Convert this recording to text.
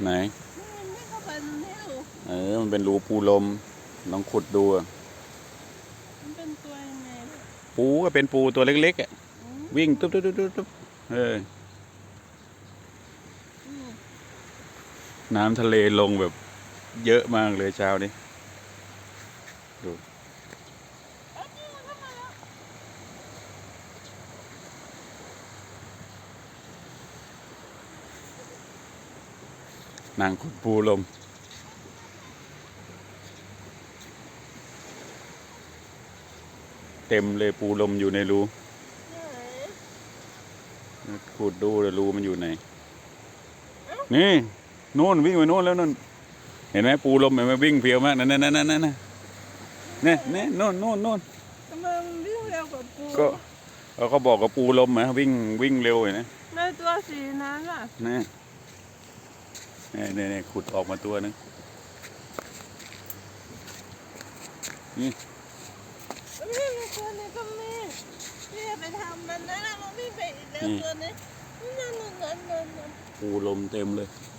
ไหนมันไม่เข้าไปตรงนี้หรอเออ มันเป็นรูปูลม ลองขุดดูอะมันเป็นตัวยังไงเนี่ยปูก็เป็นปูตัวเล็กๆอะอืมวิ่งตุ๊บตุ๊บตุ๊บตุ๊บตุ๊บเอออืมน้ำทะเลลงแบบเยอะมากเลยเช้านี้ดู เอ้ยนี่มันเข้ามาแล้ว นางขุดปูลม เต็มเลยปูลมอยู่ในรูไหนขุดดูเลยรูมันอยู่ไหน นี่นู่นวิ่งไปนู่นแล้วนู่นเห็นไหมปูลมเห็นไหมวิ่งเพียวมากนั่นนั่นนั่นนั่นนั่นเนี่ยเนี่ยนู่นนู่นนู่นทำไมมันวิ่งเร็วกว่าปูก็เราก็บอกกับปูลมนะวิ่งวิ่งเร็วเห็นไหมในตัวสีนั้นล่ะนี่ เนี่ยเนี่ยเนี่ยขุดออกมาตัวหนึงพี่มีตัวนี้ก็มีพี่อย่าไปทำมันนะแล้วมันวิ่งไปอีกแล้วตัวนี้นั่นนั่นนั่นนั่นนั่นปูลมเต็มเลยน